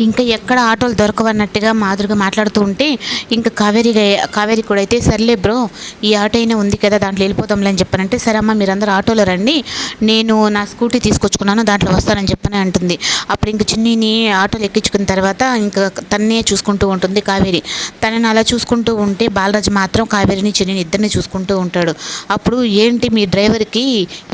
ఇంకా ఎక్కడ ఆటోలు దొరకవన్నట్టుగా మాదిరిగా మాట్లాడుతూ ఉంటే ఇంకా కావేరి కావేరి కూడా అయితే సర్లే బ్రో ఈ ఆటో అయినా ఉంది కదా దాంట్లో వెళ్ళిపోదాంలే అని చెప్పానంటే సరే అమ్మ మీరందరూ ఆటోలో రండి నేను నా స్కూటీ తీసుకొచ్చుకున్నాను దాంట్లో వస్తానని చెప్పని అంటుంది. అప్పుడు ఇంక చిన్నిని ఆటోలు ఎక్కించుకున్న తర్వాత ఇంకా తన్నే చూసుకుంటూ ఉంటుంది కావేరి. తనని అలా చూసుకుంటూ ఉంటే బాలరాజు మాత్రం కావేరిని చిన్నీని ఇద్దరిని చూసుకుంటూ ఉంటాడు. అప్పుడు ఏంటి మీ డ్రైవర్కి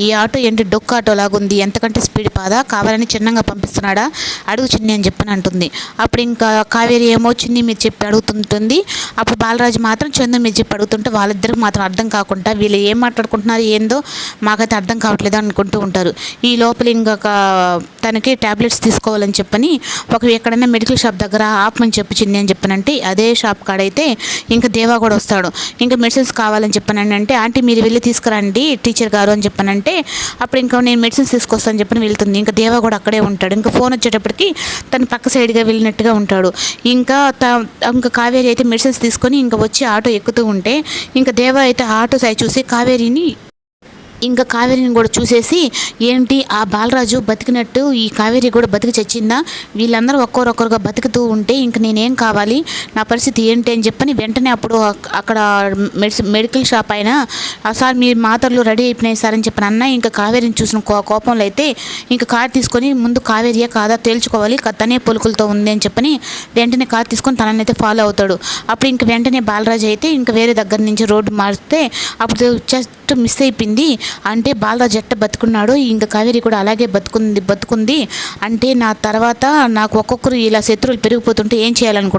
ఈ ఆటో ఏంటి డొక్క ఆటో లాగుంది ఎంతకంటే స్పీడ్ పాదా? కావాలని చిన్నగా పంపిస్తున్నాడా? అడుగు చిన్ని అని చెప్పని అంటుంది అప్పుడు ఇంకా కావేరి ఏమో చిన్ని మీరు చెప్పి అడుగుతుంటుంది. అప్పుడు బాలరాజు మాత్రం చందు మీరు చెప్పి అడుగుతుంటే వాళ్ళిద్దరికి మాత్రం అర్థం కాకుండా వీళ్ళు ఏం మాట్లాడుకుంటున్నారు ఏందో మాకైతే అర్థం కావట్లేదు అనుకుంటూ ఉంటారు. ఈ లోపల ఇంకొక తనకి ట్యాబ్లెట్స్ తీసుకోవాలని చెప్పని ఒక ఎక్కడైనా మెడికల్ షాప్ దగ్గర ఆపమని చెప్పి చిన్ని అని చెప్పనంటే అదే షాప్ కాడైతే ఇంకా దేవా కూడా వస్తాడు. ఇంకా మెడిసిన్స్ కావాలని చెప్పానండి అంటే ఆంటీ మీరు వెళ్ళి తీసుకురండి టీచర్ గారు అని చెప్పానంటే అప్పుడు ఇంకా నేను మెడిసిన్స్ తీసుకొస్తాను చెప్పని వెళ్తుంది. ఇంకా దేవా కూడా అక్కడే ఉంటాడు. ఇంకా ఫోన్ వచ్చేటప్పటికి తను పక్క సైడ్గా వెళ్ళినట్టుగా ఉంటాడు. ఇంకా త ఇంకా కావేరి అయితే మెడిసిన్స్ తీసుకొని ఇంకా వచ్చి ఆటో ఎక్కుతూ ఉంటే ఇంకా దేవా అయితే ఆటో సై చూసి కావేరిని ఇంకా కావేరిని కూడా చూసేసి ఏంటి ఆ బాలరాజు బతికినట్టు ఈ కావేరి కూడా బతికి చచ్చిందా? వీళ్ళందరూ ఒక్కొరొక్కరుగా బతుకుతూ ఉంటే ఇంక నేనేం కావాలి? నా పరిస్థితి ఏంటి? అని చెప్పని వెంటనే అప్పుడు అక్కడ మెడిసిన్ మెడికల్ షాప్ అయినా సార్ మీ మాత్రలు రెడీ అయిపోయినాయి సార్ అని చెప్పిన అన్న ఇంకా కావేరిని చూసిన కో కోపంలో అయితే ఇంకా కార్ తీసుకొని ముందు కావేరియా కాదా తేల్చుకోవాలి తనే పొలుకులతో ఉంది అని చెప్పని వెంటనే కార్ తీసుకొని తననైతే ఫాలో అవుతాడు. అప్పుడు ఇంక వెంటనే బాలరాజు అయితే ఇంకా వేరే దగ్గర నుంచి రోడ్డు మారితే అప్పుడు జస్ట్ మిస్ అయిపోయింది. అంటే బాలరాజు జట్ట బతుకున్నాడు ఇంకా కావేరి కూడా అలాగే బతుకుంది బతుకుంది. అంటే నా తర్వాత నాకు ఒక్కొక్కరు ఇలా శత్రువులు పెరిగిపోతుంటే ఏం చేయాలనుకుంటున్నాను